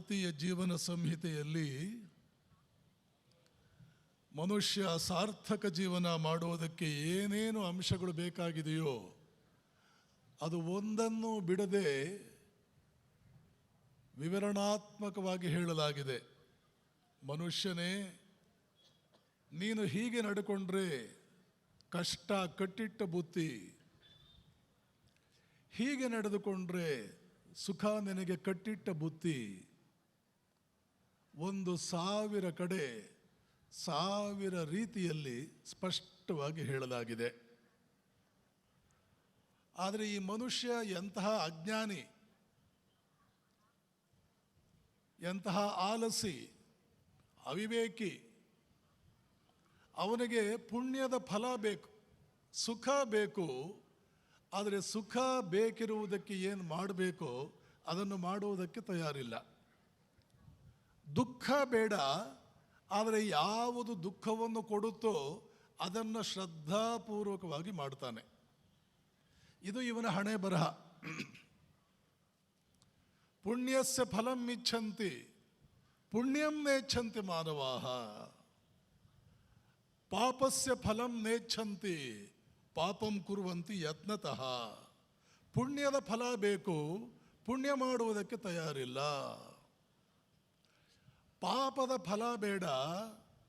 ಭಾರತೀಯ ಜೀವನ ಸಂಹಿತೆಯಲ್ಲಿ ಮನುಷ್ಯ ಸಾರ್ಥಕ ಜೀವನ ಮಾಡುವುದಕ್ಕೆ ಏನೇನು ಅಂಶಗಳು ಬೇಕಾಗಿದೆಯೋ ಅದು ಒಂದನ್ನು ಬಿಡದೆ ವಿವರಣಾತ್ಮಕವಾಗಿ ಹೇಳಲಾಗಿದೆ. ಮನುಷ್ಯನೇ, ನೀನು ಹೀಗೆ ನಡ್ಕೊಂಡ್ರೆ ಕಷ್ಟ, ಕಟ್ಟಿಟ್ಟ ಬುತ್ತಿ, ಹೀಗೆ ನಡೆದುಕೊಂಡ್ರೆ ಸುಖ ನಿನಗೆ ಕಟ್ಟಿಟ್ಟ ಬುತ್ತಿ ಒಂದು ಸಾವಿರ ಕಡೆ ಸಾವಿರ ರೀತಿಯಲ್ಲಿ ಸ್ಪಷ್ಟವಾಗಿ ಹೇಳಲಾಗಿದೆ. ಆದರೆ ಈ ಮನುಷ್ಯ ಎಂತಹ ಅಜ್ಞಾನಿ, ಎಂತಹ ಆಲಸಿ, ಅವಿವೇಕಿ, ಅವನಿಗೆ ಪುಣ್ಯದ ಫಲ ಬೇಕು, ಸುಖ ಬೇಕು, ಆದರೆ ಸುಖ ಬೇಕಿರುವುದಕ್ಕೆ ಏನು ಮಾಡಬೇಕೋ ಅದನ್ನು ಮಾಡುವುದಕ್ಕೆ ತಯಾರಿಲ್ಲ. ದುಃಖ ಬೇಡ, ಆದರೆ ಯಾವುದು ದುಃಖವನ್ನು ಕೊಡುತ್ತೋ ಅದನ್ನು ಶ್ರದ್ಧಾಪೂರ್ವಕವಾಗಿ ಮಾಡ್ತಾನೆ. ಇದು ಇವನ ಹಣೆ ಬರಹ. ಪುಣ್ಯಸ್ಯ ಫಲಂ ಇಚ್ಛಂತಿ, ಪುಣ್ಯಂ ನೇಚ್ಛಂತಿ ಮಾನವಾಹ. ಪಾಪಸ್ಯ ಫಲಂ ನೇಚ್ಛಂತಿ, ಪಾಪಂ ಕುರುವಂತಿ ಯತ್ನತಃ. ಪುಣ್ಯದ ಫಲ ಬೇಕು, ಪುಣ್ಯ ಮಾಡುವುದಕ್ಕೆ ತಯಾರಿಲ್ಲ. ಪಾಪದ ಫಲ ಬೇಡ,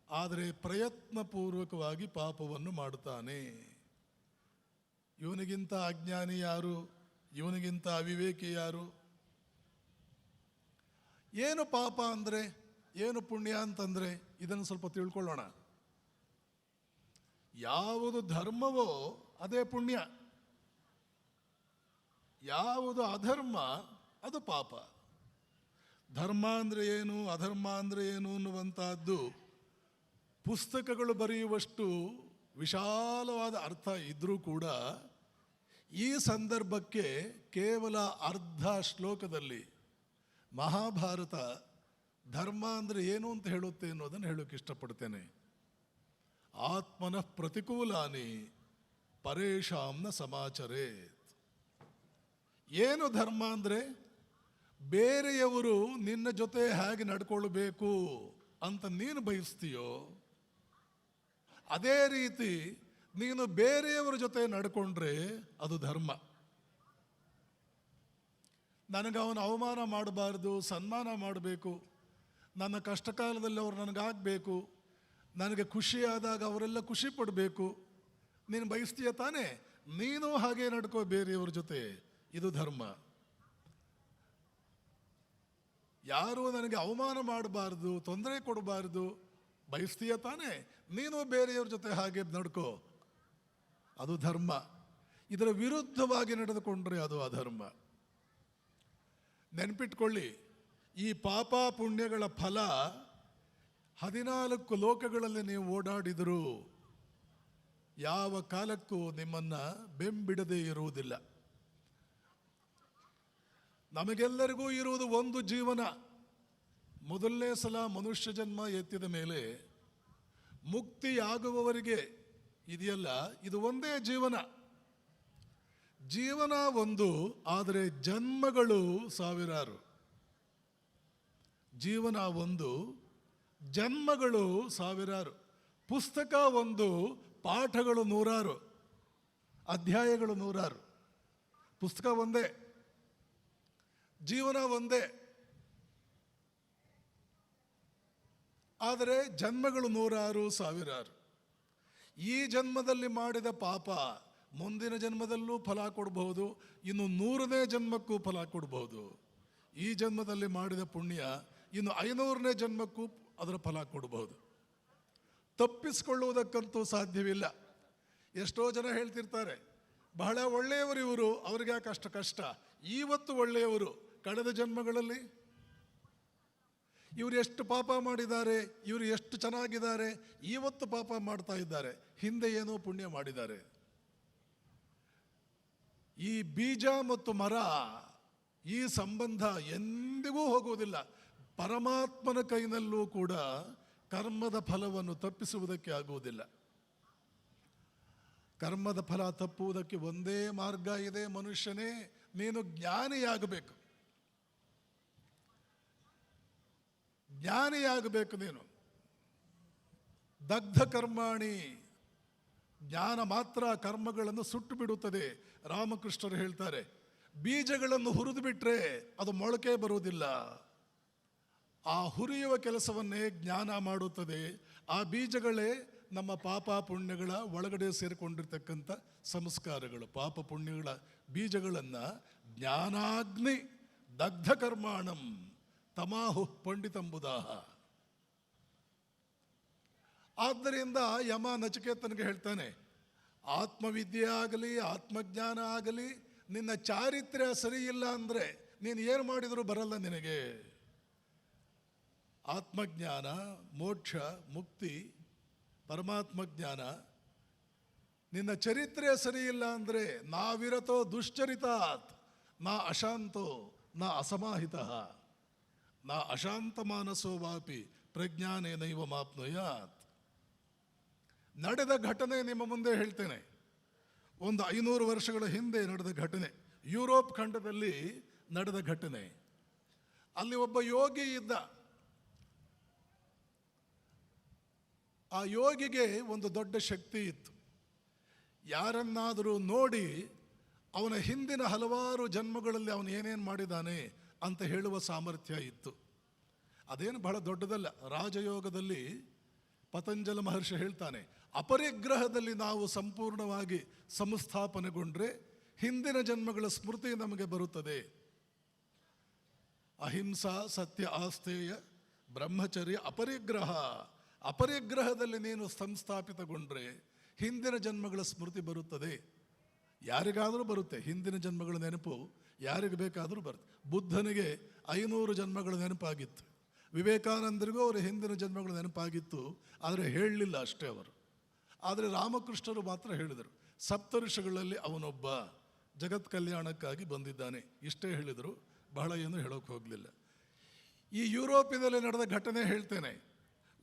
ಆದರೆ ಪ್ರಯತ್ನಪೂರ್ವಕವಾಗಿ ಪಾಪವನ್ನು ಮಾಡುತ್ತಾನೆ. ಇವನಿಗಿಂತ ಅಜ್ಞಾನಿ ಯಾರು? ಇವನಿಗಿಂತ ಅವಿವೇಕಿ ಯಾರು? ಏನು ಪಾಪ ಅಂದರೆ, ಏನು ಪುಣ್ಯ ಅಂತಂದರೆ, ಇದನ್ನು ಸ್ವಲ್ಪ ತಿಳ್ಕೊಳ್ಳೋಣ. ಯಾವುದು ಧರ್ಮವೋ ಅದೇ ಪುಣ್ಯ. ಯಾವುದು ಅಧರ್ಮ ಅದು ಪಾಪ. ಧರ್ಮ ಅಂದರೆ ಏನು, ಅಧರ್ಮ ಅಂದರೆ ಏನು ಅನ್ನುವಂತಹದ್ದು ಪುಸ್ತಕಗಳು ಬರೆಯುವಷ್ಟು ವಿಶಾಲವಾದ ಅರ್ಥ ಇದ್ದರೂ ಕೂಡ ಈ ಸಂದರ್ಭಕ್ಕೆ ಕೇವಲ ಅರ್ಧ ಶ್ಲೋಕದಲ್ಲಿ ಮಹಾಭಾರತ ಧರ್ಮ ಅಂದರೆ ಏನು ಅಂತ ಹೇಳುತ್ತೆ ಅನ್ನೋದನ್ನು ಹೇಳೋಕೆ ಇಷ್ಟಪಡ್ತೇನೆ. ಆತ್ಮನ ಪ್ರತಿಕೂಲಾನಿ ಪರೇಶಾಂನ ಸಮಾಚರೇ ಏನು ಧರ್ಮ ಅಂದರೆ? ಬೇರೆಯವರು ನಿನ್ನ ಜೊತೆ ಹೇಗೆ ನಡ್ಕೊಳ್ಬೇಕು ಅಂತ ನೀನು ಬಯಸ್ತೀಯೋ, ಅದೇ ರೀತಿ ನೀನು ಬೇರೆಯವರ ಜೊತೆ ನಡ್ಕೊಂಡ್ರೆ ಅದು ಧರ್ಮ. ನನಗೆ ಅವನು ಅವಮಾನ ಮಾಡಬಾರ್ದು, ಸನ್ಮಾನ ಮಾಡಬೇಕು. ನನ್ನ ಕಷ್ಟ ಕಾಲದಲ್ಲಿ ಅವ್ರು ನನಗಾಗಬೇಕು. ನನಗೆ ಖುಷಿಯಾದಾಗ ಅವರೆಲ್ಲ ಖುಷಿ ಪಡಬೇಕು. ನೀನು ಬಯಸ್ತೀಯ ತಾನೇ? ನೀನು ಹಾಗೆ ನಡ್ಕೋ ಬೇರೆಯವ್ರ ಜೊತೆ. ಇದು ಧರ್ಮ. ಯಾರು ನನಗೆ ಅವಮಾನ ಮಾಡಬಾರ್ದು, ತೊಂದರೆ ಕೊಡಬಾರ್ದು, ಬಯಸ್ತೀಯ ತಾನೇ? ನೀನು ಬೇರೆಯವ್ರ ಜೊತೆ ಹಾಗೆ ನಡ್ಕೋ. ಅದು ಧರ್ಮ. ಇದರ ವಿರುದ್ಧವಾಗಿ ನಡೆದುಕೊಂಡ್ರೆ ಅದು ಅಧರ್ಮ. ನೆನಪಿಟ್ಕೊಳ್ಳಿ, ಈ ಪಾಪ ಪುಣ್ಯಗಳ ಫಲ ಹದಿನಾಲ್ಕು ಲೋಕಗಳಲ್ಲಿ ನೀವು ಓಡಾಡಿದರೂ ಯಾವ ಕಾಲಕ್ಕೂ ನಿಮ್ಮನ್ನು ಬೆಂಬಿಡದೇ ಇರುವುದಿಲ್ಲ. ನಮಗೆಲ್ಲರಿಗೂ ಇರುವುದು ಒಂದು ಜೀವನ. ಮೊದಲನೇ ಸಲ ಮನುಷ್ಯ ಜನ್ಮ ಎತ್ತಿದ ಮೇಲೆ ಮುಕ್ತಿಯಾಗುವವರಿಗೆ ಇದೆಯಲ್ಲ, ಇದು ಒಂದೇ ಜೀವನ. ಜೀವನ ಒಂದು, ಆದರೆ ಜನ್ಮಗಳು ಸಾವಿರಾರು. ಜೀವನ ಒಂದು, ಜನ್ಮಗಳು ಸಾವಿರಾರು. ಪುಸ್ತಕ ಒಂದು, ಪಾಠಗಳು ನೂರಾರು. ಅಧ್ಯಾಯಗಳು ನೂರಾರು. ಪುಸ್ತಕ ಒಂದೇ. ಜೀವನ ಒಂದೇ. ಆದರೆ ಜನ್ಮಗಳು ನೂರಾರು, ಸಾವಿರಾರು. ಈ ಜನ್ಮದಲ್ಲಿ ಮಾಡಿದ ಪಾಪ ಮುಂದಿನ ಜನ್ಮದಲ್ಲೂ ಫಲ ಕೊಡಬಹುದು, ಇನ್ನು ನೂರನೇ ಜನ್ಮಕ್ಕೂ ಫಲ ಕೊಡಬಹುದು. ಈ ಜನ್ಮದಲ್ಲಿ ಮಾಡಿದ ಪುಣ್ಯ ಇನ್ನು ಐನೂರನೇ ಜನ್ಮಕ್ಕೂ ಅದರ ಫಲ ಕೊಡಬಹುದು. ತಪ್ಪಿಸಿಕೊಳ್ಳುವುದಕ್ಕಂತೂ ಸಾಧ್ಯವಿಲ್ಲ. ಎಷ್ಟೋ ಜನ ಹೇಳ್ತಿರ್ತಾರೆ, ಬಹಳ ಒಳ್ಳೆಯವರು ಇವರು, ಅವ್ರಿಗೆ ಯಾಕೆ ಅಷ್ಟು ಕಷ್ಟ? ಇವತ್ತು ಒಳ್ಳೆಯವರು. ಕಳೆದ ಜನ್ಮಗಳಲ್ಲಿ? ಇವರು ಎಷ್ಟು ಪಾಪ ಮಾಡಿದ್ದಾರೆ, ಇವರು ಎಷ್ಟು ಚೆನ್ನಾಗಿದ್ದಾರೆ, ಇವತ್ತು ಪಾಪ ಮಾಡ್ತಾ ಇದ್ದಾರೆ, ಹಿಂದೆ ಏನೋ ಪುಣ್ಯ ಮಾಡಿದ್ದಾರೆ. ಈ ಬೀಜ ಮತ್ತು ಮರ, ಈ ಸಂಬಂಧ ಎಂದಿಗೂ ಹೋಗುವುದಿಲ್ಲ. ಪರಮಾತ್ಮನ ಕೈನಲ್ಲೂ ಕೂಡ ಕರ್ಮದ ಫಲವನ್ನು ತಪ್ಪಿಸುವುದಕ್ಕೆ ಆಗುವುದಿಲ್ಲ. ಕರ್ಮದ ಫಲ ತಪ್ಪುವುದಕ್ಕೆ ಒಂದೇ ಮಾರ್ಗ ಇದೆ ಮನುಷ್ಯನೇ, ನೀನು ಜ್ಞಾನಿಯಾಗಬೇಕು. ಜ್ಞಾನಿಯಾಗಬೇಕು ನೀನು ದಗ್ಧ ಕರ್ಮಾಣಿ, ಜ್ಞಾನ ಮಾತ್ರ ಕರ್ಮಗಳನ್ನು ಸುಟ್ಟು ಬಿಡುತ್ತದೆ, ರಾಮಕೃಷ್ಣರು ಹೇಳ್ತಾರೆ. ಬೀಜಗಳನ್ನು ಹುರಿದು ಬಿಟ್ಟರೆ ಅದು ಮೊಳಕೆ ಬರುವುದಿಲ್ಲ. ಆ ಹುರಿಯುವ ಕೆಲಸವನ್ನೇ ಜ್ಞಾನ ಮಾಡುತ್ತದೆ. ಆ ಬೀಜಗಳೇ ನಮ್ಮ ಪಾಪ ಪುಣ್ಯಗಳ ಒಳಗಡೆ ಸೇರಿಕೊಂಡಿರ್ತಕ್ಕಂಥ ಸಂಸ್ಕಾರಗಳು. ಪಾಪ ಪುಣ್ಯಗಳ ಬೀಜಗಳನ್ನು ಜ್ಞಾನಾಗ್ನಿ ದಗ್ಧ ಕರ್ಮಾಣಂ. ತಮಾಹು ಪಂಡಿತಂಬುದಾಹ. ಆದ್ದರಿಂದ ಯಮ ನಚಿಕೇತನಿಗೆ ಹೇಳ್ತಾನೆ, ಆತ್ಮವಿದ್ಯೆ ಆಗಲಿ, ಆತ್ಮಜ್ಞಾನ ಆಗಲಿ, ನಿನ್ನ ಚಾರಿತ್ರ್ಯ ಸರಿ ಇಲ್ಲ ಅಂದರೆ ನೀನು ಏನು ಮಾಡಿದರೂ ಬರಲ್ಲ ನಿನಗೆ. ಆತ್ಮಜ್ಞಾನ, ಮೋಕ್ಷ, ಮುಕ್ತಿ ಪರಮಾತ್ಮ ಜ್ಞಾನ ನಿನ್ನ ಚರಿತ್ರೆ ಸರಿ ಇಲ್ಲ ಅಂದರೆ ನಾವಿರತೋ ದುಶ್ಚರಿತಾತ್, ನಾ ಅಶಾಂತೋ, ನಾ ಅಸಮಾಹಿತ. ನಾ ಅಶಾಂತ ಮಾನಸೋ ವಾಪಿ ಪ್ರಜ್ಞಾನೇನೈವ ಮಾಪ್ನುಯಾತ್. ನಡೆದ ಘಟನೆ ನಿಮ್ಮ ಮುಂದೆ ಹೇಳ್ತೇನೆ. ಒಂದು ಐನೂರು ವರ್ಷಗಳ ಹಿಂದೆ ನಡೆದ ಘಟನೆ, ಯುರೋಪ್ ಖಂಡದಲ್ಲಿ ನಡೆದ ಘಟನೆ. ಅಲ್ಲಿ ಒಬ್ಬ ಯೋಗಿ ಇದ್ದ. ಆ ಯೋಗಿಗೆ ಒಂದು ದೊಡ್ಡ ಶಕ್ತಿ ಇತ್ತು. ಯಾರನ್ನಾದರೂ ನೋಡಿ ಅವನ ಹಿಂದಿನ ಹಲವಾರು ಜನ್ಮಗಳಲ್ಲಿ ಅವನು ಏನೇನು ಮಾಡಿದ್ದಾನೆ ಅಂತ ಹೇಳುವ ಸಾಮರ್ಥ್ಯ ಇತ್ತು. ಅದೇನು ಬಹಳ ದೊಡ್ಡದಲ್ಲ, ರಾಜಯೋಗದಲ್ಲಿ ಪತಂಜಲ ಮಹರ್ಷಿ ಹೇಳ್ತಾನೆ, ಅಪರಿಗ್ರಹದಲ್ಲಿ ನಾವು ಸಂಪೂರ್ಣವಾಗಿ ಸಂಸ್ಥಾಪನೆಗೊಂಡ್ರೆ ಹಿಂದಿನ ಜನ್ಮಗಳ ಸ್ಮೃತಿ ನಮಗೆ ಬರುತ್ತದೆ. ಅಹಿಂಸಾ ಸತ್ಯ ಆಸ್ತೇಯ ಬ್ರಹ್ಮಚರ್ಯ ಅಪರಿಗ್ರಹ. ಅಪರಿಗ್ರಹದಲ್ಲಿ ನೀನು ಸಂಸ್ಥಾಪಿತಗೊಂಡ್ರೆ ಹಿಂದಿನ ಜನ್ಮಗಳ ಸ್ಮೃತಿ ಬರುತ್ತದೆ. ಯಾರಿಗಾದರೂ ಬರುತ್ತೆ. ಹಿಂದಿನ ಜನ್ಮಗಳ ನೆನಪು ಯಾರಿಗೆ ಬೇಕಾದರೂ ಬರುತ್ತೆ. ಬುದ್ಧನಿಗೆ ಐನೂರು ಜನ್ಮಗಳ ನೆನಪಾಗಿತ್ತು. ವಿವೇಕಾನಂದರಿಗೂ ಅವರ ಹಿಂದಿನ ಜನ್ಮಗಳ ನೆನಪಾಗಿತ್ತು. ಆದರೆ ಹೇಳಲಿಲ್ಲ ಅಷ್ಟೇ ಅವರು. ಆದರೆ ರಾಮಕೃಷ್ಣರು ಮಾತ್ರ ಹೇಳಿದರು. ಸಪ್ತಋಷಿಗಳಲ್ಲಿ ಅವನೊಬ್ಬ ಜಗತ್ ಕಲ್ಯಾಣಕ್ಕಾಗಿ ಬಂದಿದ್ದಾನೆ. ಇಷ್ಟೇ ಹೇಳಿದರು. ಬಹಳ ಏನು ಹೇಳೋಕೆ ಹೋಗಲಿಲ್ಲ. ಈ ಯುರೋಪಿನಲ್ಲಿ ನಡೆದ ಘಟನೆ ಹೇಳ್ತೇನೆ.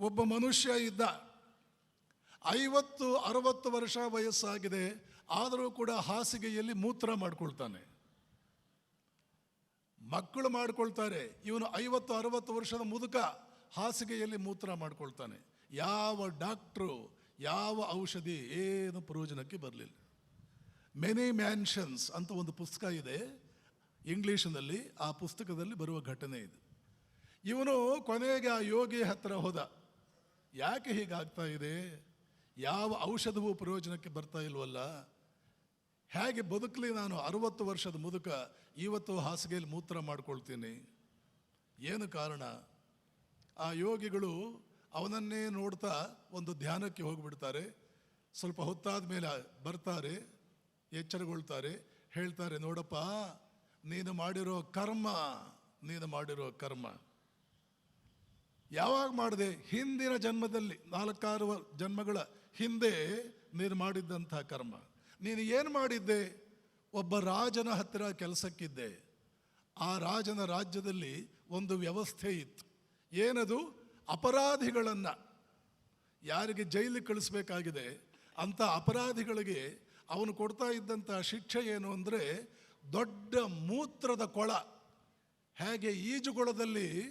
ಒಬ್ಬ ಮನುಷ್ಯ ಇದ್ದ ಐವತ್ತು, ಅರವತ್ತು ವರ್ಷ ವಯಸ್ಸಾಗಿದೆ. ಆದರೂ ಕೂಡ ಹಾಸಿಗೆಯಲ್ಲಿ ಮೂತ್ರ ಮಾಡ್ಕೊಳ್ತಾನೆ. ಮಕ್ಕಳು ಮಾಡ್ಕೊಳ್ತಾರೆ. ಇವನು ಐವತ್ತು, ಅರವತ್ತು ವರ್ಷದ ಮುದುಕ ಹಾಸಿಗೆಯಲ್ಲಿ ಮೂತ್ರ ಮಾಡ್ಕೊಳ್ತಾನೆ. ಯಾವ ಡಾಕ್ಟ್ರು, ಯಾವ ಔಷಧಿ ಏನು ಪ್ರಯೋಜನಕ್ಕೆ ಬರಲಿಲ್ಲ. ಮೆನಿ ಮ್ಯಾನ್ಷನ್ಸ್ ಅಂತ ಒಂದು ಪುಸ್ತಕ ಇದೆ. ಇಂಗ್ಲೀಷ್ನಲ್ಲಿ ಆ ಪುಸ್ತಕದಲ್ಲಿ ಬರುವ ಘಟನೆ ಇದು. ಇವನು ಕೊನೆಗೆ ಆ ಯೋಗಿ ಹತ್ತಿರ ಹೋದ. ಯಾಕೆ ಹೀಗಾಗ್ತಾ ಇದೆ? ಯಾವ ಔಷಧವೂ ಪ್ರಯೋಜನಕ್ಕೆ ಬರ್ತಾ ಇಲ್ವಲ್ಲ? ಹೇಗೆ ಬದುಕಲಿ ನಾನು ಅರವತ್ತು ವರ್ಷದ ಮುದುಕ, ಇವತ್ತು ಹಾಸಿಗೆಯಲ್ಲಿ ಮೂತ್ರ ಮಾಡ್ಕೊಳ್ತೀನಿ. ಏನು ಕಾರಣ? ಆ ಯೋಗಿಗಳು ಅವನನ್ನೇ ನೋಡ್ತಾ ಒಂದು ಧ್ಯಾನಕ್ಕೆ ಹೋಗಿಬಿಡ್ತಾರೆ. ಸ್ವಲ್ಪ ಹೊತ್ತಾದ ಮೇಲೆ ಬರ್ತಾರೆ, ಎಚ್ಚರಗೊಳ್ತಾರೆ, ಹೇಳ್ತಾರೆ, ನೋಡಪ್ಪ, ನೀನು ಮಾಡಿರೋ ಕರ್ಮ, ನೀನು ಮಾಡಿರೋ ಕರ್ಮ. ಯಾವಾಗ ಮಾಡಿದೆ? ಹಿಂದಿನ ಜನ್ಮದಲ್ಲಿ, ನಾಲ್ಕಾರು ಜನ್ಮಗಳ ಹಿಂದೆ ನೀನು ಮಾಡಿದ್ದಂಥ ಕರ್ಮ. ನೀನು ಏನು ಮಾಡಿದ್ದೆ? ಒಬ್ಬ ರಾಜನ ಹತ್ತಿರ ಕೆಲಸಕ್ಕಿದ್ದೆ. ಆ ರಾಜನ ರಾಜ್ಯದಲ್ಲಿ ಒಂದು ವ್ಯವಸ್ಥೆ ಇತ್ತು. ಏನದು? ಅಪರಾಧಿಗಳನ್ನು. ಯಾರಿಗೆ ಜೈಲಿಗೆ ಕಳಿಸ್ಬೇಕಾಗಿದೆ? ಅಂಥ ಅಪರಾಧಿಗಳಿಗೆ ಅವನು ಕೊಡ್ತಾ ಇದ್ದಂಥ ಶಿಕ್ಷೆ ಏನು ಅಂದರೆ, ದೊಡ್ಡ ಮೂತ್ರದ ಕೊಳ. ಹೇಗೆ ಈಜುಕೊಳದಲ್ಲಿ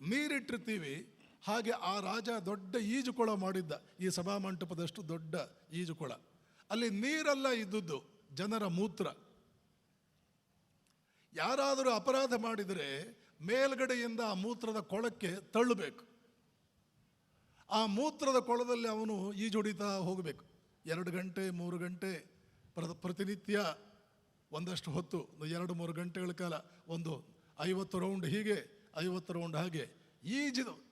ನೀರಿಟ್ಟಿರ್ತೀವಿ, ಹಾಗೆ ಆ ರಾಜ ದೊಡ್ಡ ಈಜುಕೊಳ ಮಾಡಿದ್ದ. ಈ ಸಭಾಮಂಟಪದಷ್ಟು ದೊಡ್ಡ ಈಜುಕೊಳ ಅಲ್ಲಿ ನೀರೆಲ್ಲ ಇದ್ದದ್ದು ಜನರ ಮೂತ್ರ. ಯಾರಾದರೂ ಅಪರಾಧ ಮಾಡಿದರೆ ಮೇಲ್ಗಡೆಯಿಂದ ಆ ಮೂತ್ರದ ಕೊಳಕ್ಕೆ ತಳ್ಳಬೇಕು. ಆ ಮೂತ್ರದ ಕೊಳದಲ್ಲಿ ಅವನು ಈಜೊಡಿತಾ ಹೋಗಬೇಕು. ಎರಡು ಗಂಟೆ, ಮೂರು ಗಂಟೆ, ಪ್ರ, ಪ್ರತಿನಿತ್ಯ ಒಂದಷ್ಟು ಹೊತ್ತು, ಎರಡು, ಮೂರು ಗಂಟೆಗಳ ಕಾಲ, ಒಂದು ಐವತ್ತು ರೌಂಡ್ ಹೀಗೆ, ಐವತ್ತು ರೌಂಡ್ ಹಾಗೆ ಈಜಿದು,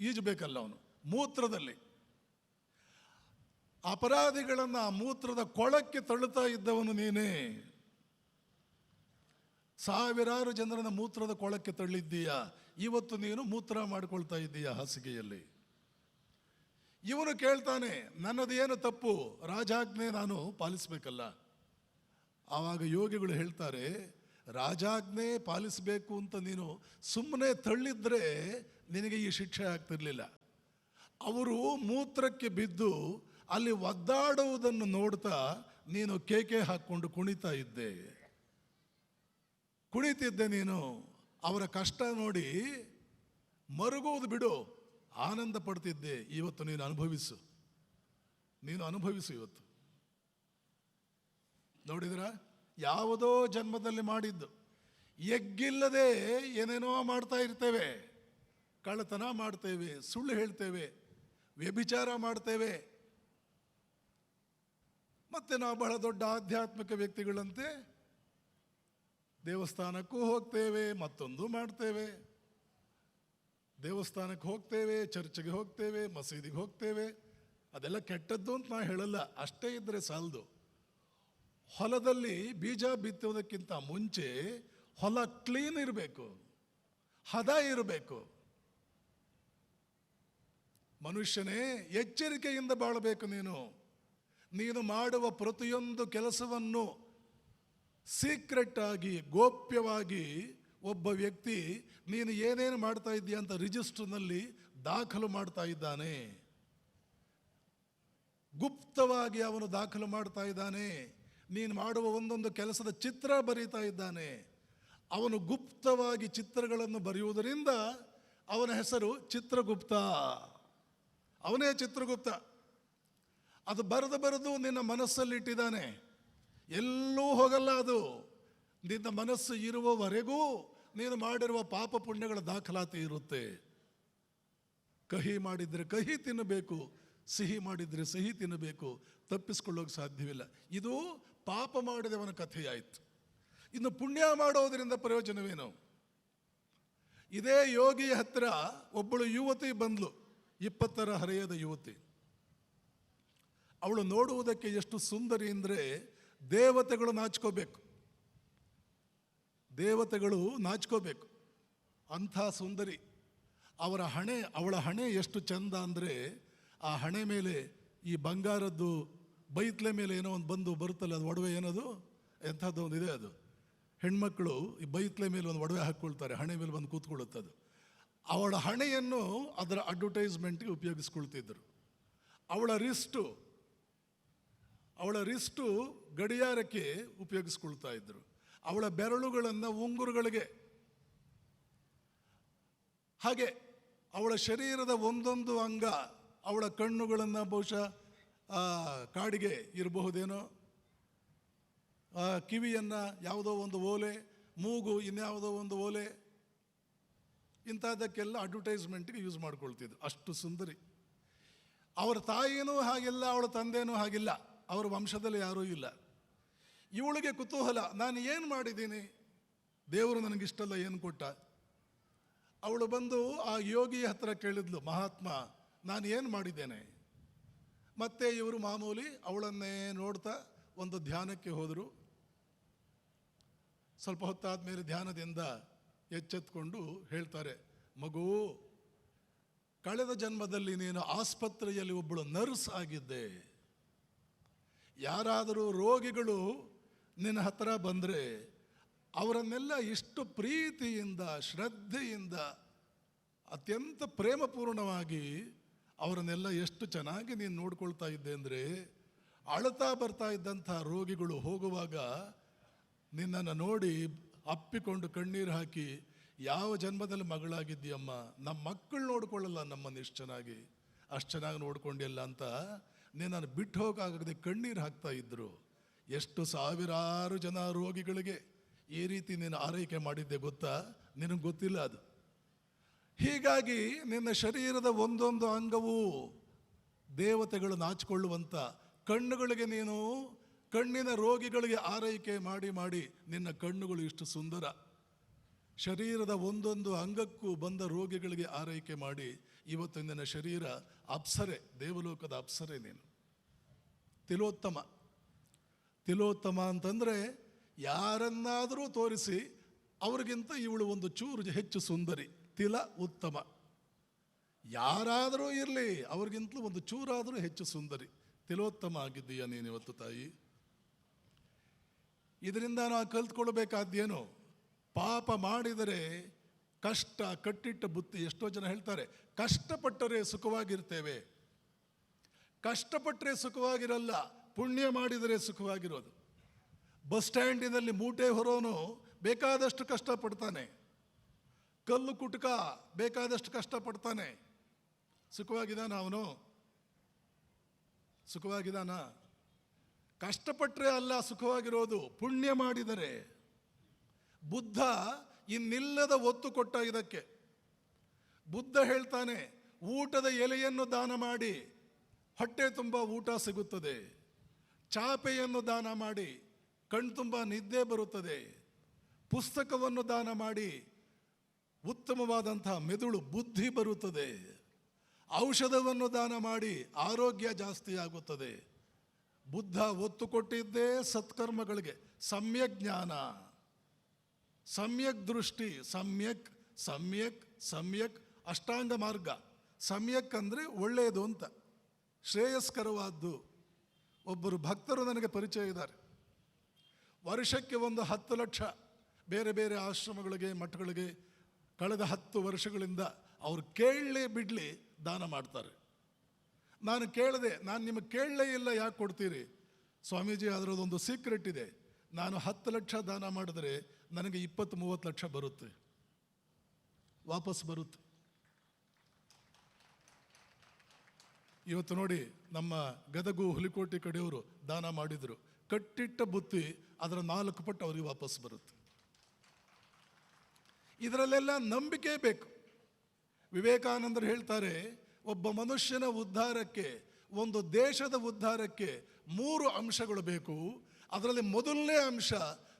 ಈಜಬೇಕಲ್ಲ ಅವನು ಮೂತ್ರದಲ್ಲಿ. ಅಪರಾಧಿಗಳನ್ನು ಮೂತ್ರದ ಕೊಳಕ್ಕೆ ತಳ್ಳುತ್ತಾ ಇದ್ದವನು ನೀನೇ. ಸಾವಿರಾರು ಜನರನ್ನ ಮೂತ್ರದ ಕೊಳಕ್ಕೆ ತಳ್ಳಿದ್ದೀಯಾ. ಇವತ್ತು ನೀನು ಮೂತ್ರ ಮಾಡಿಕೊಳ್ತಾ ಇದ್ದೀಯ ಹಾಸಿಗೆಯಲ್ಲಿ. ಇವನು ಕೇಳ್ತಾನೆ, ನನ್ನದೇನು ತಪ್ಪು? ರಾಜಾಜ್ಞೆ ನಾನು ಪಾಲಿಸಬೇಕಲ್ಲ. ಆವಾಗ ಯೋಗಿಗಳು ಹೇಳ್ತಾರೆ, ರಾಜಾಜ್ಞೆ ಪಾಲಿಸಬೇಕು ಅಂತ ನೀನು ಸುಮ್ಮನೆ ತಳ್ಳಿದ್ರೆ ನಿನಗೆ ಈ ಶಿಕ್ಷೆ ಆಗ್ತಿರ್ಲಿಲ್ಲ. ಅವರು ಮೂತ್ರಕ್ಕೆ ಬಿದ್ದು ಅಲ್ಲಿ ಒದ್ದಾಡುವುದನ್ನು ನೋಡ್ತಾ ನೀನು ಕೇಕೆ ಹಾಕ್ಕೊಂಡು ಕುಣಿತಾ ಇದ್ದೆ. ಕುಣಿತಿದ್ದೆ ನೀನು, ಅವರ ಕಷ್ಟ ನೋಡಿ ಮರುಗುವುದು ಬಿಡು, ಆನಂದ ಪಡ್ತಿದ್ದೆ. ಇವತ್ತು ನೀನು ಅನುಭವಿಸು. ನೀನು ಅನುಭವಿಸು ಇವತ್ತು. ನೋಡಿದ್ರ? ಯಾವುದೋ ಜನ್ಮದಲ್ಲಿ ಮಾಡಿದ್ದು. ಎಗ್ಗಿಲ್ಲದೆ ಏನೇನೋ ಮಾಡ್ತಾ ಇರ್ತೇವೆ. ಕಳ್ಳತನ ಮಾಡ್ತೇವೆ, ಸುಳ್ಳು ಹೇಳ್ತೇವೆ, ವ್ಯಭಿಚಾರ ಮಾಡ್ತೇವೆ. ಮತ್ತೆ ನಾವು ಬಹಳ ದೊಡ್ಡ ಆಧ್ಯಾತ್ಮಿಕ ವ್ಯಕ್ತಿಗಳಂತೆ ದೇವಸ್ಥಾನಕ್ಕೂ ಹೋಗ್ತೇವೆ, ಮತ್ತೊಂದು ಮಾಡ್ತೇವೆ. ದೇವಸ್ಥಾನಕ್ಕೆ ಹೋಗ್ತೇವೆ, ಚರ್ಚ್ಗೆ ಹೋಗ್ತೇವೆ, ಮಸೀದಿಗೆ ಹೋಗ್ತೇವೆ. ಅದೆಲ್ಲ ಕೆಟ್ಟದ್ದು ಅಂತ ನಾ ಹೇಳಲ್ಲ, ಅಷ್ಟೇ ಇದ್ದರೆ ಸಾಲದು. ಹೊಲದಲ್ಲಿ ಬೀಜ ಬಿತ್ತುವುದಕ್ಕಿಂತ ಮುಂಚೆ ಹೊಲ ಕ್ಲೀನ್ ಇರಬೇಕು, ಹದ ಇರಬೇಕು. ಮನುಷ್ಯನೇ ಎಚ್ಚರಿಕೆಯಿಂದ ಬಾಳಬೇಕು ನೀನು. ನೀನು ಮಾಡುವ ಪ್ರತಿಯೊಂದು ಕೆಲಸವನ್ನು ಸೀಕ್ರೆಟ್ ಆಗಿ ಗೋಪ್ಯವಾಗಿ ಒಬ್ಬ ವ್ಯಕ್ತಿ, ನೀನು ಏನೇನು ಮಾಡ್ತಾ ಇದ್ದೀಯ ಅಂತ ರಿಜಿಸ್ಟರ್ನಲ್ಲಿ ದಾಖಲು ಮಾಡ್ತಾ ಇದ್ದಾನೆ. ಗುಪ್ತವಾಗಿ ಅವನು ದಾಖಲು ಮಾಡ್ತಾ ಇದ್ದಾನೆ. ನೀನು ಮಾಡುವ ಒಂದೊಂದು ಕೆಲಸದ ಚಿತ್ರ ಬರೀತಾ ಇದ್ದಾನೆ. ಅವನು ಗುಪ್ತವಾಗಿ ಚಿತ್ರಗಳನ್ನು ಬರೆಯುವುದರಿಂದ ಅವನ ಹೆಸರು ಚಿತ್ರಗುಪ್ತ. ಅವನೇ ಚಿತ್ರಗುಪ್ತ. ಅದು ಬರೆದು ಬರೆದು ನಿನ್ನ ಮನಸ್ಸಲ್ಲಿ ಇಟ್ಟಿದ್ದಾನೆ ಎಲ್ಲೂ ಹೋಗಲ್ಲ ಅದು. ನಿನ್ನ ಮನಸ್ಸು ಇರುವವರೆಗೂ ನೀನು ಮಾಡಿರುವ ಪಾಪ ಪುಣ್ಯಗಳ ದಾಖಲಾತಿ ಇರುತ್ತೆ. ಕಹಿ ಮಾಡಿದರೆ ಕಹಿ ತಿನ್ನಬೇಕು, ಸಿಹಿ ಮಾಡಿದರೆ ಸಿಹಿ ತಿನ್ನಬೇಕು, ತಪ್ಪಿಸ್ಕೊಳ್ಳೋಕೆ ಸಾಧ್ಯವಿಲ್ಲ. ಇದು ಪಾಪ ಮಾಡಿದವನ ಕಥೆಯಾಯಿತು. ಇನ್ನು ಪುಣ್ಯ ಮಾಡೋದರಿಂದ ಪ್ರಯೋಜನವೇನು? ಇದೇ ಯೋಗಿಯ ಹತ್ರ ಒಬ್ಬಳು ಯುವತಿ ಬಂದ್ಲು, ಇಪ್ಪತ್ತರ ಹರೆಯದ ಯುವತಿ. ಅವಳು ನೋಡುವುದಕ್ಕೆ ಎಷ್ಟು ಸುಂದರಿ ಅಂದರೆ ದೇವತೆಗಳು ನಾಚ್ಕೋಬೇಕು. ದೇವತೆಗಳು ನಾಚ್ಕೋಬೇಕು. ಅಂಥ ಸುಂದರಿ. ಅವರ ಹಣೆ, ಅವಳ ಹಣೆ ಎಷ್ಟು ಚಂದ ಅಂದರೆ ಆ ಹಣೆ ಮೇಲೆ ಈ ಬಂಗಾರದ್ದು ಬೈತ್ಲೆ ಮೇಲೆ ಏನೋ ಒಂದು ಬಂದು ಬರುತ್ತಲ್ಲ, ಅದು ಒಡವೆ ಏನದು? ಎಂಥದ್ದು ಒಂದು ಇದೆ ಅದು. ಹೆಣ್ಮಕ್ಳು ಈ ಬೈತ್ಲೆ ಮೇಲೆ ಒಂದು ಒಡವೆ ಹಾಕ್ಕೊಳ್ತಾರೆ, ಹಣೆ ಮೇಲೆ ಬಂದು ಕೂತ್ಕೊಳ್ಳುತ್ತೆ ಅವಳ ಹಣೆಯನ್ನು ಅದರ ಅಡ್ವರ್ಟೈಸ್ಮೆಂಟ್ಗೆ ಉಪಯೋಗಿಸ್ಕೊಳ್ತಿದ್ದರು ಅವಳ ರಿಸ್ಟು ಅವಳ ರಿಸ್ಟು ಗಡಿಯಾರಕ್ಕೆ ಉಪಯೋಗಿಸ್ಕೊಳ್ತಾ ಇದ್ರು. ಅವಳ ಬೆರಳುಗಳನ್ನು ಉಂಗುರುಗಳಿಗೆ. ಹಾಗೆ ಅವಳ ಶರೀರದ ಒಂದೊಂದು ಅಂಗ ಅವಳ ಕಣ್ಣುಗಳನ್ನು ಬಹುಶಃ ಕಾಡಿಗೆ ಇರಬಹುದೇನೋ. ಕಿವಿಯನ್ನು ಯಾವುದೋ ಒಂದು ಓಲೆ, ಮೂಗು ಇನ್ಯಾವುದೋ ಒಂದು ಓಲೆ. ಇಂಥದ್ದಕ್ಕೆಲ್ಲ ಅಡ್ವರ್ಟೈಸ್ಮೆಂಟ್ಗೆ ಯೂಸ್ ಮಾಡ್ಕೊಳ್ತಿದ್ರು. ಅಷ್ಟು ಸುಂದರಿ. ಅವರ ತಾಯಿಯೂ ಹಾಗಿಲ್ಲ, ಅವಳ ತಂದೆಯೂ ಹಾಗಿಲ್ಲ. ಅವರ ವಂಶದಲ್ಲಿ ಯಾರೂ ಇಲ್ಲ. ಇವಳಿಗೆ ಕುತೂಹಲ, ನಾನು ಏನು ಮಾಡಿದ್ದೀನಿ? ದೇವರು ನನಗಿಷ್ಟಲ್ಲ, ಏನು ಕೊಟ್ಟ? ಅವಳು ಬಂದು ಆ ಯೋಗಿಯ ಹತ್ರ ಕೇಳಿದ್ಲು, ಮಹಾತ್ಮ, ನಾನು ಏನು ಮಾಡಿದ್ದೇನೆ? ಮತ್ತೆ ಇವರು ಮಾಮೂಲಿ ಅವಳನ್ನೇ ನೋಡ್ತಾ ಒಂದು ಧ್ಯಾನಕ್ಕೆ ಹೋದರು. ಸ್ವಲ್ಪ ಹೊತ್ತಾದ ಮೇಲೆ ಧ್ಯಾನದಿಂದ ಎಚ್ಚೆತ್ಕೊಂಡು ಹೇಳ್ತಾರೆ, ಮಗು, ಕಳೆದ ಜನ್ಮದಲ್ಲಿ ನೀನು ಆಸ್ಪತ್ರೆಯಲ್ಲಿ ಒಬ್ಬಳು ನರ್ಸ್ ಆಗಿದ್ದೆ. ಯಾರಾದರೂ ರೋಗಿಗಳು ನಿನ್ನ ಹತ್ರ ಬಂದರೆ ಅವರನ್ನೆಲ್ಲ ಇಷ್ಟು ಪ್ರೀತಿಯಿಂದ, ಶ್ರದ್ಧೆಯಿಂದ, ಅತ್ಯಂತ ಪ್ರೇಮಪೂರ್ಣವಾಗಿ ಅವರನ್ನೆಲ್ಲ ಎಷ್ಟು ಚೆನ್ನಾಗಿ ನೀನು ನೋಡ್ಕೊಳ್ತಾ ಇದ್ದೆ ಅಂದರೆ ಅಳ್ತಾ ಬರ್ತಾ ಇದ್ದಂಥ ರೋಗಿಗಳು ಹೋಗುವಾಗ ನಿನ್ನನ್ನು ನೋಡಿ ಅಪ್ಪಿಕೊಂಡು ಕಣ್ಣೀರು ಹಾಕಿ, ಯಾವ ಜನ್ಮದಲ್ಲಿ ಮಗಳಾಗಿದ್ದೀಯಮ್ಮ? ನಮ್ಮ ಮಕ್ಕಳು ನೋಡ್ಕೊಳ್ಳಲ್ಲ ನಮ್ಮನ್ನು ಇಷ್ಟು ಚೆನ್ನಾಗಿ. ಅಷ್ಟು ಚೆನ್ನಾಗಿ ನೋಡ್ಕೊಂಡಿಲ್ಲ ಅಂತ ನಿನ್ನನ್ನು ಬಿಟ್ಟು ಹೋಗಾಗದೆ ಕಣ್ಣೀರು ಹಾಕ್ತಾ ಇದ್ರು. ಎಷ್ಟು ಸಾವಿರಾರು ಜನ ರೋಗಿಗಳಿಗೆ ಈ ರೀತಿ ನೀನು ಆರೈಕೆ ಮಾಡಿದ್ದೆ ಗೊತ್ತಾ? ನಿನಗೆ ಗೊತ್ತಿಲ್ಲ ಅದು. ಹೀಗಾಗಿ ನಿನ್ನ ಶರೀರದ ಒಂದೊಂದು ಅಂಗವೂ ದೇವತೆಗಳು ನಾಚಿಕೊಳ್ಳುವಂಥ ಕಣ್ಣುಗಳಿಗೆ ನೀನು ಕಣ್ಣಿನ ರೋಗಿಗಳಿಗೆ ಆರೈಕೆ ಮಾಡಿ ಮಾಡಿ ನಿನ್ನ ಕಣ್ಣುಗಳು ಇಷ್ಟು ಸುಂದರ. ಶರೀರದ ಒಂದೊಂದು ಅಂಗಕ್ಕೂ ಬಂದ ರೋಗಿಗಳಿಗೆ ಆರೈಕೆ ಮಾಡಿ ಇವತ್ತು ನಿನ್ನ ಶರೀರ ಅಪ್ಸರೆ, ದೇವಲೋಕದ ಅಪ್ಸರೆ ನೀನು. ತಿಲೋತ್ತಮ. ತಿಲೋತ್ತಮ ಅಂತಂದರೆ ಯಾರನ್ನಾದರೂ ತೋರಿಸಿ ಅವ್ರಿಗಿಂತ ಇವಳು ಒಂದು ಚೂರು ಹೆಚ್ಚು ಸುಂದರಿ, ತಿಲ ಉತ್ತಮ. ಯಾರಾದರೂ ಇರಲಿ, ಅವ್ರಿಗಿಂತಲೂ ಒಂದು ಚೂರಾದರೂ ಹೆಚ್ಚು ಸುಂದರಿ. ತಿಲೋತ್ತಮ ಆಗಿದ್ದೀಯ ನೀನು ಇವತ್ತು ತಾಯಿ? ಇದರಿಂದ ನಾವು ಕಲ್ತ್ಕೊಳ್ಬೇಕಾದ್ದೇನು? ಪಾಪ ಮಾಡಿದರೆ ಕಷ್ಟ, ಕಟ್ಟಿಟ್ಟ ಬುತ್ತಿ ಎಷ್ಟೋ ಜನ ಹೇಳ್ತಾರೆ, ಕಷ್ಟಪಟ್ಟರೆ ಸುಖವಾಗಿರ್ತೇವೆ. ಕಷ್ಟಪಟ್ಟರೆ ಸುಖವಾಗಿರಲ್ಲ, ಪುಣ್ಯ ಮಾಡಿದರೆ ಸುಖವಾಗಿರೋದು. ಬಸ್ ಸ್ಟ್ಯಾಂಡಿನಲ್ಲಿ ಮೂಟೆ ಹೊರೋನು ಬೇಕಾದಷ್ಟು ಕಷ್ಟಪಡ್ತಾನೆ. ಕಲ್ಲು ಕುಟುಕ ಬೇಕಾದಷ್ಟು ಕಷ್ಟಪಡ್ತಾನೆ. ಸುಖವಾಗಿದ್ದಾನ ಅವನು? ಸುಖವಾಗಿದ್ದಾನ ಕಷ್ಟಪಟ್ಟರೆ ಅಲ್ಲ ಸುಖವಾಗಿರೋದು, ಪುಣ್ಯ ಮಾಡಿದರೆ. ಬುದ್ಧ ಇನ್ನಿಲ್ಲದ ಒತ್ತು ಕೊಟ್ಟ ಇದಕ್ಕೆ. ಬುದ್ಧ ಹೇಳ್ತಾನೆ, ಊಟದ ಎಲೆಯನ್ನು ದಾನ ಮಾಡಿ, ಹೊಟ್ಟೆ ತುಂಬ ಊಟ ಸಿಗುತ್ತದೆ. ಚಾಪೆಯನ್ನು ದಾನ ಮಾಡಿ ಕಣ್ತುಂಬ ನಿದ್ದೆ ಬರುತ್ತದೆ. ಪುಸ್ತಕವನ್ನು ದಾನ ಮಾಡಿ ಉತ್ತಮವಾದಂಥ ಮೆದುಳು ಬುದ್ಧಿ ಬರುತ್ತದೆ. ಔಷಧವನ್ನು ದಾನ ಮಾಡಿ ಆರೋಗ್ಯ ಜಾಸ್ತಿ ಆಗುತ್ತದೆ. ಬುದ್ಧ ಒತ್ತು ಕೊಟ್ಟಿದ್ದೇ ಸತ್ಕರ್ಮಗಳಿಗೆ, ಸಮ್ಯಕ್ ಜ್ಞಾನ. ಸಮ್ಯಕ್ ದೃಷ್ಟಿ, ಸಮ್ಯಕ್ ಸಮ್ಯಕ್ ಸಮ್ಯಕ್, ಅಷ್ಟಾಂಗ ಮಾರ್ಗ. ಸಮ್ಯಕ್ ಅಂದರೆ ಒಳ್ಳೆಯದು ಅಂತ, ಶ್ರೇಯಸ್ಕರವಾದ್ದು. ಒಬ್ಬರು ಭಕ್ತರು ನನಗೆ ಪರಿಚಯ ಇದ್ದಾರೆ. ವರ್ಷಕ್ಕೆ ಒಂದು ಹತ್ತು ಲಕ್ಷ ಬೇರೆ ಬೇರೆ ಆಶ್ರಮಗಳಿಗೆ, ಮಠಗಳಿಗೆ ಕಳೆದ ಹತ್ತು ವರ್ಷಗಳಿಂದ ಅವ್ರು ಕೇಳಲೇ ಬಿಡಲಿ ದಾನ ಮಾಡ್ತಾರೆ. ನಾನು ಕೇಳದೆ, ನಾನು ನಿಮಗೆ ಕೇಳಲೇ ಇಲ್ಲ ಯಾಕೆ ಕೊಡ್ತೀರಿ? ಸ್ವಾಮೀಜಿ ಅದರದೊಂದು ಸೀಕ್ರೆಟ್ ಇದೆ. ನಾನು ಹತ್ತು ಲಕ್ಷ ದಾನ ಮಾಡಿದ್ರೆ ನನಗೆ ಇಪ್ಪತ್ತು ಮೂವತ್ತು ಲಕ್ಷ ಬರುತ್ತೆ. ವಾಪಸ್ ಬರುತ್ತೆ. ಇವತ್ತು ನೋಡಿ ನಮ್ಮ ಗದಗು ಹುಲಿಕೋಟೆ ಕಡೆಯವರು ದಾನ ಮಾಡಿದರು. ಕಟ್ಟಿಟ್ಟ ಬುತ್ತಿ ಅದರ ನಾಲ್ಕು ಪಟ್ಟು ಅವರಿಗೆ ವಾಪಸ್ ಬರುತ್ತೆ. ಇದರಲ್ಲೆಲ್ಲ ನಂಬಿಕೆ ಬೇಕು. ವಿವೇಕಾನಂದರು ಹೇಳ್ತಾರೆ, ಒಬ್ಬ ಮನುಷ್ಯನ ಉದ್ಧಾರಕ್ಕೆ, ಒಂದು ದೇಶದ ಉದ್ಧಾರಕ್ಕೆ ಮೂರು ಅಂಶಗಳು ಬೇಕು. ಅದರಲ್ಲಿ ಮೊದಲನೇ ಅಂಶ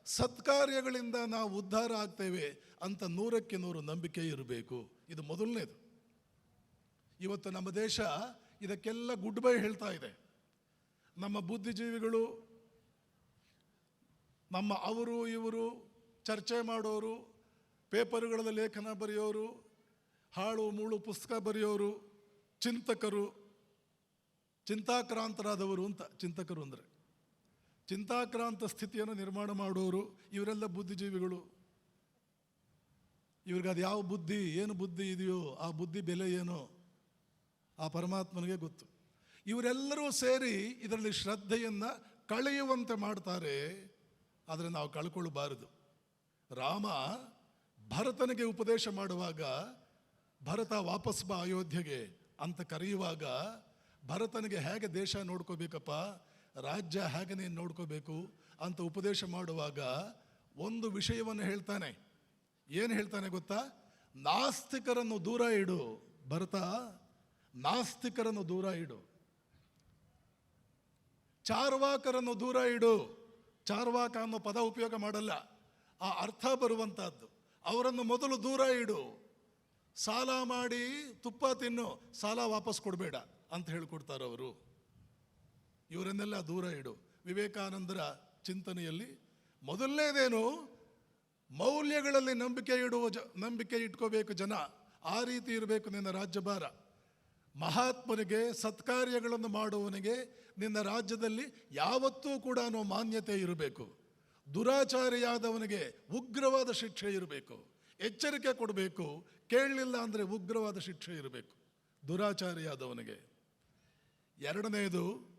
ಸತ್ಕಾರ್ಯಗಳಿಂದ ನಾವು ಉದ್ಧಾರ ಆಗ್ತೇವೆ ಅಂತ ನೂರಕ್ಕೆ ನೂರು ನಂಬಿಕೆ ಇರಬೇಕು. ಇದು ಮೊದಲನೇದು. ಇವತ್ತು ನಮ್ಮ ದೇಶ ಇದಕ್ಕೆಲ್ಲ ಗುಡ್ ಬೈ ಹೇಳ್ತಾ ಇದೆ. ನಮ್ಮ ಬುದ್ಧಿಜೀವಿಗಳು, ನಮ್ಮ ಅವರು, ಇವರು, ಚರ್ಚೆ ಮಾಡೋರು ಪೇಪರ್ಗಳ ಲೇಖನ ಬರೆಯೋರು, ಹಾಳು, ಮೂಳು ಪುಸ್ತಕ ಬರೆಯೋರು, ಚಿಂತಕರು, ಚಿಂತಾಕ್ರಾಂತರಾದವರು ಅಂತ ಚಿಂತಕರು ಅಂದರೆ. ಚಿಂತಾಕ್ರಾಂತ ಸ್ಥಿತಿಯನ್ನು ನಿರ್ಮಾಣ ಮಾಡೋರು ಇವರೆಲ್ಲ ಬುದ್ಧಿಜೀವಿಗಳು. ಇವ್ರಿಗೆ ಅದು ಯಾವ ಬುದ್ಧಿ, ಏನು ಬುದ್ಧಿ ಇದೆಯೋ ಆ ಬುದ್ಧಿ ಬೆಲೆ ಏನೋ? ಆ ಪರಮಾತ್ಮನಿಗೆ ಗೊತ್ತು. ಇವರೆಲ್ಲರೂ ಸೇರಿ ಇದರಲ್ಲಿ ಶ್ರದ್ಧೆಯನ್ನು ಕಳೆಯುವಂತೆ ಮಾಡ್ತಾರೆ, ಆದರೆ ನಾವು ಕಳ್ಕೊಳ್ಳಬಾರದು ರಾಮ ಭರತನಿಗೆ ಉಪದೇಶ ಮಾಡುವಾಗ, ಭರತ ವಾಪಸ್ ಬಾ ಅಯೋಧ್ಯೆಗೆ ಅಂತ ಕರೆಯುವಾಗ, ಭರತನಿಗೆ ಹೇಗೆ ದೇಶ ನೋಡ್ಕೋಬೇಕಪ್ಪ? ರಾಜ್ಯ ಹೇಗೆ ನೀನು ನೋಡ್ಕೋಬೇಕು ಅಂತ ಉಪದೇಶ ಮಾಡುವಾಗ ಒಂದು ವಿಷಯವನ್ನು ಹೇಳ್ತಾನೆ. ಏನು ಹೇಳ್ತಾನೆ ಗೊತ್ತಾ? ನಾಸ್ತಿಕರನ್ನು ದೂರ ಇಡು. ಭರತ ನಾಸ್ತಿಕರನ್ನು ದೂರ ಇಡು. ಚಾರ್ವಾಕರನ್ನು ದೂರ ಇಡು. ಚಾರ್ವಾಕ ಅನ್ನೋ ಪದ ಉಪಯೋಗ ಮಾಡಲ್ಲ. ಆ ಅರ್ಥ ಬರುವಂತಹದ್ದು. ಅವರನ್ನು ಮೊದಲು ದೂರ ಇಡು. ಸಾಲ ಮಾಡಿ ತುಪ್ಪ ತಿನ್ನು. ಸಾಲ ವಾಪಸ್ ಕೊಡಬೇಡ ಅಂತ ಹೇಳಿಕೊಡ್ತಾರೆ ಅವರು ಇವರನ್ನೆಲ್ಲ ದೂರ ಇಡು. ವಿವೇಕಾನಂದರ ಚಿಂತನೆಯಲ್ಲಿ ಮೊದಲನೇದೇನು, ಮೌಲ್ಯಗಳಲ್ಲಿ ನಂಬಿಕೆ ಇಡುವ ಜ, ನಂಬಿಕೆ ಇಟ್ಕೋಬೇಕು ಜನ. ಆ ರೀತಿ ಇರಬೇಕು ನಿನ್ನ ರಾಜ್ಯಭಾರ. ಮಹಾತ್ಮನಿಗೆ, ಸತ್ಕಾರ್ಯಗಳನ್ನು ಮಾಡುವವನಿಗೆ ನಿನ್ನ ರಾಜ್ಯದಲ್ಲಿ ಯಾವತ್ತೂ ಕೂಡ ಮಾನ್ಯತೆ ಇರಬೇಕು. ದುರಾಚಾರಿಯಾದವನಿಗೆ ಉಗ್ರವಾದ ಶಿಕ್ಷೆ ಇರಬೇಕು. ಎಚ್ಚರಿಕೆ ಕೊಡಬೇಕು. ಕೇಳಲಿಲ್ಲ ಅಂದರೆ ಉಗ್ರವಾದ ಶಿಕ್ಷೆ ಇರಬೇಕು. ದುರಾಚಾರಿಯಾದವನಿಗೆ. ಎರಡನೆಯದು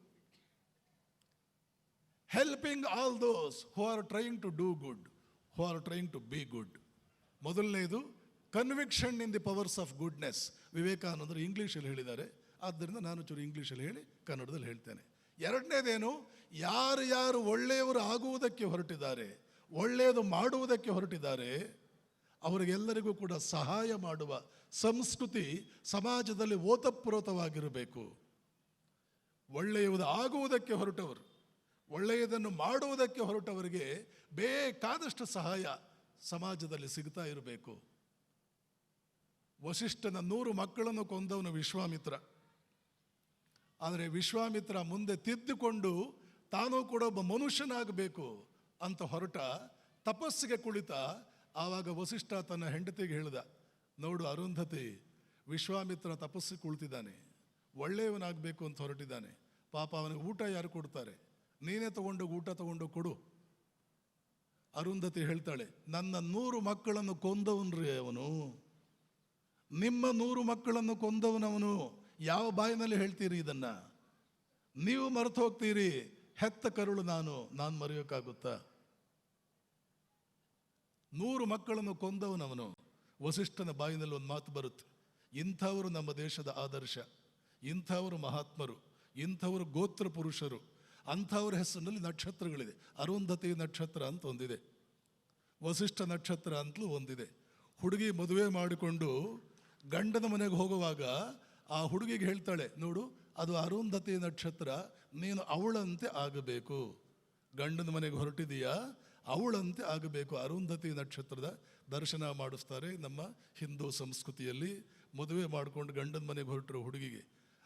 helping all those who are trying to do good who are trying to be good ಮೊದಲನೇದು conviction in the powers of goodness ವಿವೇಕಾನಂದರು ಇಂಗ್ಲೀಷಲ್ಲಿ ಹೇಳಿದ್ದಾರೆ. ಆದ್ದರಿಂದ ನಾನು ಚೂರು ಇಂಗ್ಲೀಷಲ್ಲಿ ಹೇಳಿ ಕನ್ನಡದಲ್ಲಿ ಹೇಳ್ತೇನೆ. ಎರಡನೇದೇನು, ಯಾರು ಯಾರು ಒಳ್ಳೆಯವರು ಆಗುವುದಕ್ಕೆ ಹೊರಟಿದ್ದಾರೆ, ಒಳ್ಳೆಯದು ಮಾಡುವುದಕ್ಕೆ ಹೊರಟಿದ್ದಾರೆ, ಅವರಿಗೆಲ್ಲರಿಗೂ ಕೂಡ ಸಹಾಯ ಮಾಡುವ ಸಂಸ್ಕೃತಿ ಸಮಾಜದಲ್ಲಿ ಓತಪ್ರೋತವಾಗಿರಬೇಕು. ಒಳ್ಳೆಯದು ಆಗುವುದಕ್ಕೆ ಹೊರಟವರು. ಒಳ್ಳೆಯದನ್ನು ಮಾಡುವುದಕ್ಕೆ ಹೊರಟವರಿಗೆ ಬೇಕಾದಷ್ಟು ಸಹಾಯ ಸಮಾಜದಲ್ಲಿ ಸಿಗ್ತಾ ಇರಬೇಕು. ವಶಿಷ್ಠನ ನೂರು ಮಕ್ಕಳನ್ನು ಕೊಂದವನು ವಿಶ್ವಾಮಿತ್ರ. ಆದರೆ ವಿಶ್ವಾಮಿತ್ರ ಮುಂದೆ ತಿದ್ದುಕೊಂಡು ತಾನೂ ಕೂಡ ಒಬ್ಬ ಮನುಷ್ಯನಾಗಬೇಕು ಅಂತ ಹೊರಟ ತಪಸ್ಸಿಗೆ ಕುಳಿತ ಆವಾಗ ವಸಿಷ್ಠ ತನ್ನ ಹೆಂಡತಿಗೆ ಹೇಳಿದ, ನೋಡು ಅರುಂಧತಿ, ವಿಶ್ವಾಮಿತ್ರ ತಪಸ್ಸಿಗೆ ಕುಳಿತಿದ್ದಾನೆ. ಒಳ್ಳೆಯವನಾಗಬೇಕು ಅಂತ ಹೊರಟಿದ್ದಾನೆ. ಪಾಪ ಅವನಿಗೆ ಊಟ ಯಾರು ಕೊಡ್ತಾರೆ? ನೀನೇ ತಗೊಂಡು ಊಟ ತಗೊಂಡು ಕೊಡು. ಅರುಂಧತಿ ಹೇಳ್ತಾಳೆ, ನನ್ನ ನೂರು ಮಕ್ಕಳನ್ನು ಕೊಂದವನ್ರಿ ಅವನು. ನಿಮ್ಮ ನೂರು ಮಕ್ಕಳನ್ನು ಕೊಂದವನವನು. ಯಾವ ಬಾಯಿನಲ್ಲಿ ಹೇಳ್ತೀರಿ ಇದನ್ನ? ನೀವು ಮರೆತು ಹೋಗ್ತೀರಿ. ಹೆತ್ತ ಕರುಳು ನಾನು ನಾನು ಮರೆಯೋಕ್ಕಾಗುತ್ತಾ? ನೂರು ಮಕ್ಕಳನ್ನು ಕೊಂದವನವನು. ವಸಿಷ್ಠನ ಬಾಯಿನಲ್ಲಿ ಒಂದು ಮಾತು ಬರುತ್ತೆ. ಇಂಥವರು ನಮ್ಮ ದೇಶದ ಆದರ್ಶ. ಇಂಥವರು ಮಹಾತ್ಮರು. ಇಂಥವರು ಗೋತ್ರ ಪುರುಷರು. ಅಂಥವ್ರ ಹೆಸರಿನಲ್ಲಿ ನಕ್ಷತ್ರಗಳಿದೆ. ಅರುಂಧತಿ ನಕ್ಷತ್ರ ಅಂತ ಒಂದಿದೆ. ವಸಿಷ್ಠ ನಕ್ಷತ್ರ ಅಂತಲೂ ಒಂದಿದೆ. ಹುಡುಗಿ ಮದುವೆ ಮಾಡಿಕೊಂಡು ಗಂಡನ ಮನೆಗೆ ಹೋಗುವಾಗ ಆ ಹುಡುಗಿಗೆ ಹೇಳ್ತಾಳೆ, ನೋಡು, ಅದು ಅರುಂಧತಿ ನಕ್ಷತ್ರ, ನೀನು ಅವಳಂತೆ ಆಗಬೇಕು. ಗಂಡನ ಮನೆಗೆ ಹೊರಟಿದೀಯಾ? ಅವಳಂತೆ ಆಗಬೇಕು. ಅರುಂಧತಿ ನಕ್ಷತ್ರದ ದರ್ಶನ ಮಾಡಿಸ್ತಾರೆ ನಮ್ಮ ಹಿಂದೂ ಸಂಸ್ಕೃತಿಯಲ್ಲಿ. ಮದುವೆ ಮಾಡಿಕೊಂಡು ಗಂಡನ ಮನೆಗೆ ಹೊರಟಿರೋ ಹುಡುಗಿಗೆ.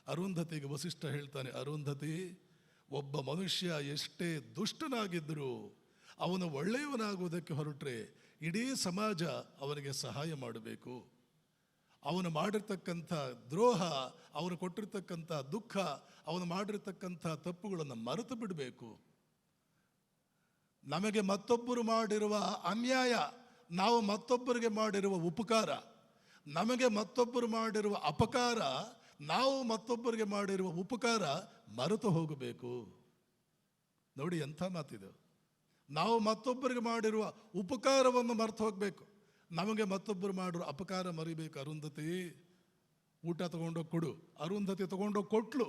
ಅರುಂಧತಿಗೆ ವಸಿಷ್ಠ ಹೇಳ್ತಾನೆ, ಅರುಂಧತಿ ಒಬ್ಬ ಮನುಷ್ಯ ಎಷ್ಟೇ ದುಷ್ಟನಾಗಿದ್ದರೂ ಅವನು ಒಳ್ಳೆಯವನಾಗುವುದಕ್ಕೆ ಹೊರಟ್ರೆ ಇಡೀ ಸಮಾಜ ಅವನಿಗೆ ಸಹಾಯ ಮಾಡಬೇಕು. ಅವನು ಮಾಡಿರ್ತಕ್ಕಂಥ ದ್ರೋಹ, ಅವನು ಕೊಟ್ಟಿರ್ತಕ್ಕಂಥ ದುಃಖ, ಅವನು ಮಾಡಿರ್ತಕ್ಕಂಥ ತಪ್ಪುಗಳನ್ನು ಮರೆತು ಬಿಡಬೇಕು. ನಮಗೆ ಮತ್ತೊಬ್ಬರು ಮಾಡಿರುವ ಅನ್ಯಾಯ, ನಾವು ಮತ್ತೊಬ್ಬರಿಗೆ ಮಾಡಿರುವ ಉಪಕಾರ, ನಮಗೆ ಮತ್ತೊಬ್ಬರು ಮಾಡಿರುವ ಅಪಕಾರ, ನಾವು ಮತ್ತೊಬ್ಬರಿಗೆ ಮಾಡಿರುವ ಉಪಕಾರ ಮರೆತು ಹೋಗಬೇಕು. ನೋಡಿ ಎಂಥ ಮಾತಿದು. ನಾವು ಮತ್ತೊಬ್ಬರಿಗೆ ಮಾಡಿರುವ ಉಪಕಾರವನ್ನು ಮರೆತು ಹೋಗಬೇಕು. ನಮಗೆ ಮತ್ತೊಬ್ಬರು ಮಾಡಿರುವ ಅಪಕಾರ ಮರಿಬೇಕು. ಅರುಂಧತಿ, ಊಟ ತಗೊಂಡೋಗಿ ಕೊಡು. ಅರುಂಧತಿ ತಗೊಂಡೋಗಿ ಕೊಟ್ಲು.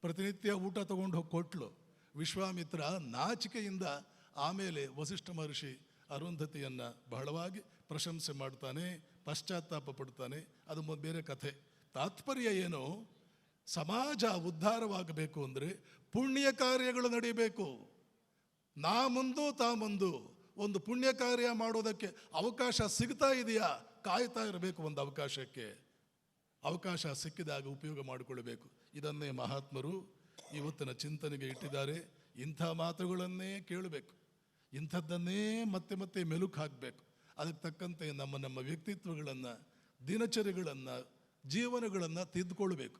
ಪ್ರತಿನಿತ್ಯ ಊಟ ತಗೊಂಡೋಗಿ ಕೊಟ್ಲು. ವಿಶ್ವಾಮಿತ್ರ ನಾಚಿಕೆಯಿಂದ ಆಮೇಲೆ ವಸಿಷ್ಠ ಮಹರ್ಷಿ ಅರುಂಧತಿಯನ್ನ ಬಹಳವಾಗಿ ಪ್ರಶಂಸೆ ಮಾಡ್ತಾನೆ, ಪಶ್ಚಾತ್ತಾಪ ಪಡ್ತಾನೆ. ಅದು ಬೇರೆ ಕಥೆ. ತಾತ್ಪರ್ಯ ಏನು? ಸಮಾಜ ಉದ್ಧಾರವಾಗಬೇಕು ಅಂದರೆ ಪುಣ್ಯ ಕಾರ್ಯಗಳು ನಡೀಬೇಕು. ನಾ ಮುಂದು, ತಾ ಮುಂದು ಒಂದು ಪುಣ್ಯ ಕಾರ್ಯ ಮಾಡೋದಕ್ಕೆ ಅವಕಾಶ ಸಿಗ್ತಾ ಇದೆಯಾ? ಕಾಯ್ತಾ ಇರಬೇಕು ಒಂದು ಅವಕಾಶಕ್ಕೆ. ಅವಕಾಶ ಸಿಕ್ಕಿದಾಗ ಉಪಯೋಗ ಮಾಡಿಕೊಳ್ಳಬೇಕು. ಇದನ್ನೇ ಮಹಾತ್ಮರು ಇವತ್ತಿನ ಚಿಂತನೆಗೆ ಇಟ್ಟಿದ್ದಾರೆ. ಇಂಥ ಮಾತುಗಳನ್ನೇ ಕೇಳಬೇಕು. ಇಂಥದ್ದನ್ನೇ ಮತ್ತೆ ಮತ್ತೆ ಮೆಲುಕು ಹಾಕಬೇಕು. ಅದಕ್ಕೆ ತಕ್ಕಂತೆ ನಮ್ಮ ನಮ್ಮ ವ್ಯಕ್ತಿತ್ವಗಳನ್ನು, ದಿನಚರಿಗಳನ್ನು, ಜೀವನಗಳನ್ನು ತಿದ್ದುಕೊಳ್ಬೇಕು.